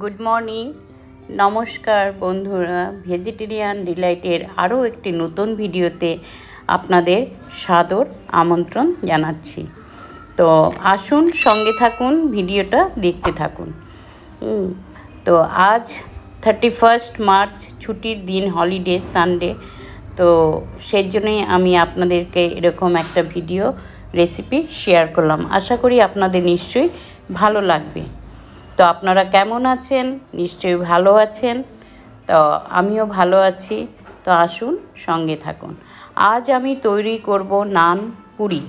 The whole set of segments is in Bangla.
গুড মর্নিং নমস্কার বন্ধুরা ভেজিটেরিয়ান ডিলাইটের আরও একটি নতুন ভিডিওতে আপনাদের সাদর আমন্ত্রণ জানাচ্ছি। তো আসুন সঙ্গে থাকুন, ভিডিওটা দেখতে থাকুন। তো আজ থার্টি ফার্স্ট মার্চ ছুটির দিন হলিডে সানডে তো সেই জন্যই আমি আপনাদেরকে এরকম একটা ভিডিও রেসিপি শেয়ার করলাম। আশা করি আপনাদের নিশ্চয়ই ভালো লাগবে। তো আপনারা কেমন আছেন? নিশ্চয়ই ভালো আছেন। তো আমিও ভালো আছি। তো আসুন সঙ্গে থাকুন। আজ আমি তৈরি করব নান পুরি।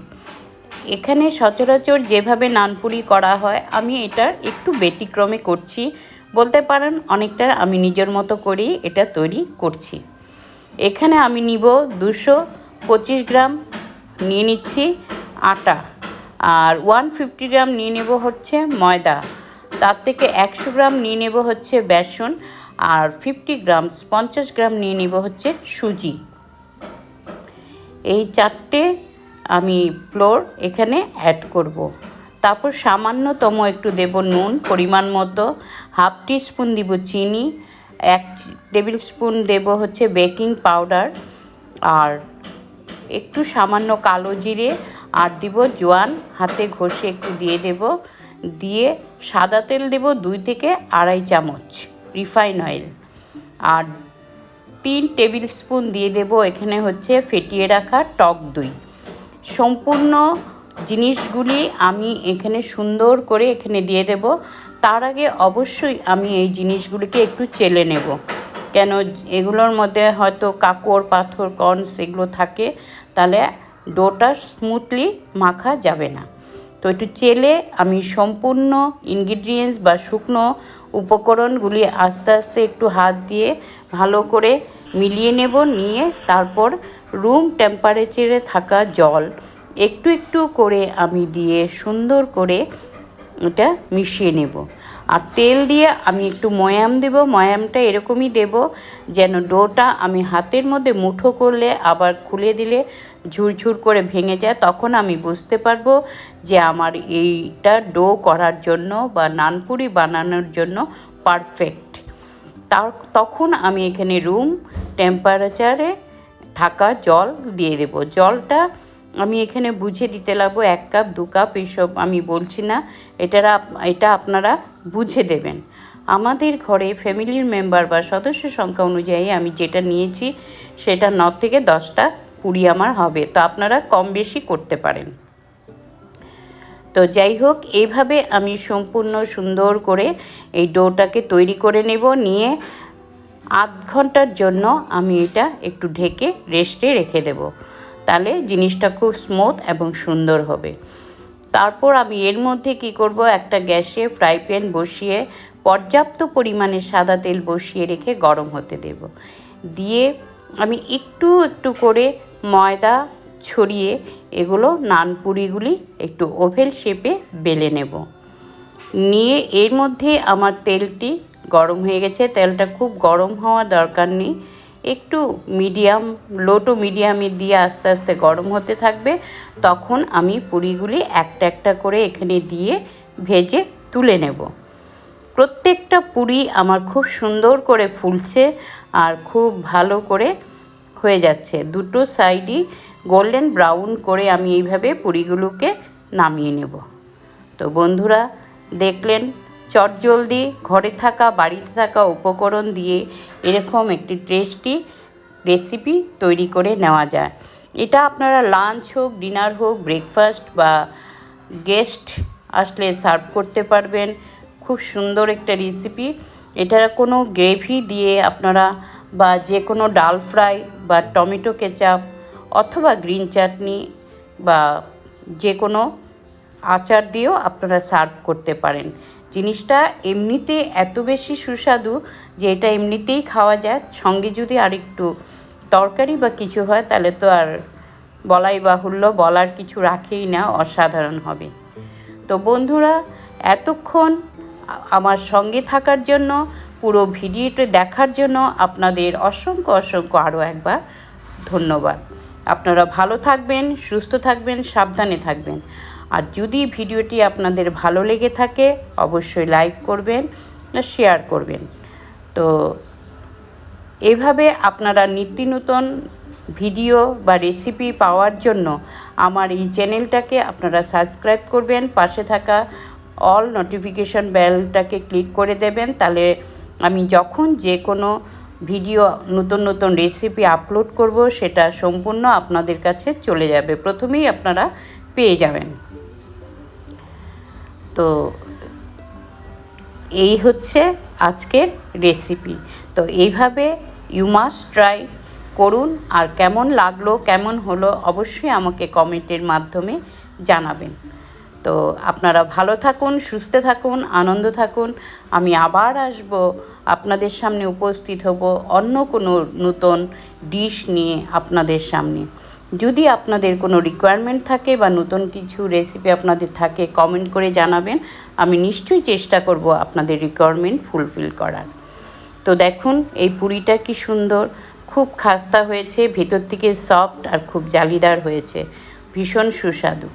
এখানে সচরাচর যেভাবে নানপুরি করা হয়, আমি এটার একটু ব্যতিক্রমে করছি। বলতে পারেন অনেকটা আমি নিজের মতো করেই এটা তৈরি করছি। এখানে আমি নিব দুশো পঁচিশ গ্রাম নিয়ে নিচ্ছি আটা। আর ওয়ান ফিফটি গ্রাম নিয়ে নেব হচ্ছে ময়দা। তার থেকে একশো গ্রাম নিয়ে নেব হচ্ছে বেসন আর ফিফটি গ্রাম পঞ্চাশ গ্রাম নিয়ে নেব হচ্ছে সুজি এই চারটে আমি ফ্লোর এখানে অ্যাড করব। তারপর সামান্যতম একটু দেব নুন, পরিমাণ মতো হাফ টি স্পুন দিব চিনি, এক টেবিল স্পুন দেব হচ্ছে বেকিং পাউডার আর একটু সামান্য কালো জিরে, আর দিব জোয়ান, হাতে ঘষে একটু দিয়ে দেব দিয়ে সাদা তেল দেব দুই থেকে আড়াই চামচ রিফাইন অয়েল। আর তিন টেবিল স্পুন দিয়ে দেব এখানে হচ্ছে ফেটিয়ে রাখা টক দই। সম্পূর্ণ জিনিসগুলি আমি এখানে সুন্দর করে এখানে দিয়ে দেব। তার আগে অবশ্যই আমি এই জিনিসগুলিকে একটু চেলে নেব। কেন এগুলোর মধ্যে হয়তো কাকড় পাথর কর্নস এগুলো থাকে, তাহলে ডোটা স্মুথলি মাখা যাবে না। একটু চেলে আমি সম্পূর্ণ ইনগ্রিডিয়েন্টস বা শুকনো উপকরণগুলি আস্তে আস্তে একটু হাত দিয়ে ভালো করে মিলিয়ে নেব, নিয়ে তারপর রুম টেম্পারেচারে থাকা জল একটু একটু করে আমি দিয়ে সুন্দর করে এটা মিশিয়ে নেব। আর তেল দিয়ে আমি একটু ময়াম দেব, ময়ামটা এরকমই দেব যেন ডোটা আমি হাতের মধ্যে মুঠো করলে আবার খুলে দিলে ঝুরঝুর করে ভেঙে যায়, তখন আমি বুঝতে পারব যে আমার এইটা ডো করার জন্য বা নানপুরি বানানোর জন্য পারফেক্ট তার তখন আমি এখানে রুম টেম্পারেচারে থাকা জল দিয়ে দেব। জলটা আমি এখানে বুঝে দিতে লাগবো, এক কাপ, দু কাপ এইসব আমি বলছি না, এটারা এটা আপনারা বুঝে দেবেন। আমাদের ঘরে ফ্যামিলির মেম্বার বা সদস্য সংখ্যা অনুযায়ী আমি যেটা নিয়েছি, সেটা ন থেকে দশটা পুরি আমার হবে, তো আপনারা কম বেশি করতে পারেন। তো যাই হোক এইভাবে আমি সম্পূর্ণ সুন্দর করে এই ডোটাকে তৈরি করে নেব, নিয়ে আধ ঘণ্টার জন্য আমি এটা একটু ঢেকে রেস্টে রেখে দেব। তাহলে জিনিসটা খুব স্মুথ এবং সুন্দর হবে। তারপর আমি এর মধ্যে কি করব, একটা গ্যাসে ফ্রাই প্যান বসিয়ে পর্যাপ্ত পরিমাণে সাদা তেল বসিয়ে রেখে গরম হতে দেব। দিয়ে আমি একটু একটু করে ময়দা ছড়িয়ে এগুলো নানপুরিগুলি একটু ওভেল শেপে বেলে নেব। নিয়ে এর মধ্যে আমার তেলটি গরম হয়ে গেছে। তেলটা খুব গরম হওয়া দরকার নেই। একটু মিডিয়াম, লো টু মিডিয়ামে দিয়ে আস্তে আস্তে গরম হতে থাকবে। তখন আমি পুরিগুলি একটা একটা করে এখানে দিয়ে ভেজে তুলে নেব। প্রত্যেকটা পুরি আমার খুব সুন্দর করে ফুলছে আর খুব ভালো করে হয়ে যাচ্ছে। দুটো সাইডই গোল্ডেন ব্রাউন করে আমি এইভাবে পুরিগুলোকে নামিয়ে নেব। তো বন্ধুরা, দেখলেন, চটজলদি ঘরে থাকা, বাড়িতে থাকা উপকরণ দিয়ে এরকম একটি টেস্টি রেসিপি তৈরি করে নেওয়া যায়। এটা আপনারা লাঞ্চ হোক ডিনার হোক ব্রেকফাস্ট বা গেস্ট আসলে সার্ভ করতে পারবেন। খুব সুন্দর একটা রেসিপি এটা কোনো গ্রেভি দিয়ে আপনারা বা যে কোনো ডাল ফ্রাই বা টমেটো কেচাপ অথবা গ্রিন চাটনি বা যে কোনো আচার দিয়েও আপনারা সার্ভ করতে পারেন। জিনিসটা এমনিতে এত বেশি সুস্বাদু যে এটা এমনিতেই খাওয়া যায়। সঙ্গে যদি আর একটু তরকারি বা কিছু হয়, তাহলে তো আর বলাই বাহুল্য, বলার কিছু রাখেই না, অসাধারণ হবে। তো বন্ধুরা, এতক্ষণ আমার সঙ্গে থাকার জন্য, পুরো ভিডিওটি দেখার জন্য আপনাদের অসংখ্য অসংখ্য আরও একবার ধন্যবাদ। আপনারা ভালো থাকবেন, সুস্থ থাকবেন, সাবধানে থাকবেন। আর যদি ভিডিওটি আপনাদের ভালো লেগে থাকে, অবশ্যই লাইক করবেন, শেয়ার করবেন। তো এভাবে আপনারা নিত্য নতুন ভিডিও বা রেসিপি পাওয়ার জন্য আমার এই চ্যানেলটাকে আপনারা সাবস্ক্রাইব করবেন, পাশে থাকা অল নোটিফিকেশন বেলটাকে ক্লিক করে দেবেন। তাহলে আমি যখন যে কোনো ভিডিও নতুন নতুন রেসিপি আপলোড করব, সেটা সম্পূর্ণ আপনাদের কাছে চলে যাবে। প্রথমেই আপনারা পেয়ে যাবেন। তো এই হচ্ছে আজকের রেসিপি তো এইভাবে ইউ মাস্ট ট্রাই করুন, আর কেমন লাগল, কেমন হলো, অবশ্যই আমাকে কমেন্টের মাধ্যমে জানাবেন। তো আপনারা ভালো থাকুন, সুস্থ থাকুন, আনন্দ থাকুন। আমি আবার আসব, আপনাদের সামনে উপস্থিত হব অন্য কোনো নতুন ডিশ নিয়ে আপনাদের সামনে। যদি আপনাদের কোনো রিকোয়ারমেন্ট থাকে বা নতুন কিছু রেসিপি আপনাদের থাকে কমেন্ট করে জানাবেন। আমি নিশ্চয়ই চেষ্টা করব আপনাদের রিকোয়ারমেন্ট ফুলফিল করার। তো দেখুন, এই পুরিটা কি সুন্দর। খুব খাস্তা হয়েছে, ভেতর থেকে সফট আর খুব জালিদার হয়েছে। ভীষণ সুস্বাদু।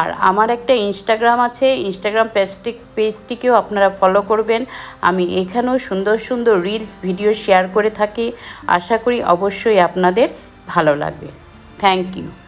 আর আমার একটা ইনস্টাগ্রাম আছে ইনস্টাগ্রাম পেজটি পেজটিকেও আপনারা ফলো করবেন। আমি এখানেও সুন্দর সুন্দর রিলস ভিডিও শেয়ার করে থাকি। আশা করি অবশ্যই আপনাদের ভালো লাগবে। Thank you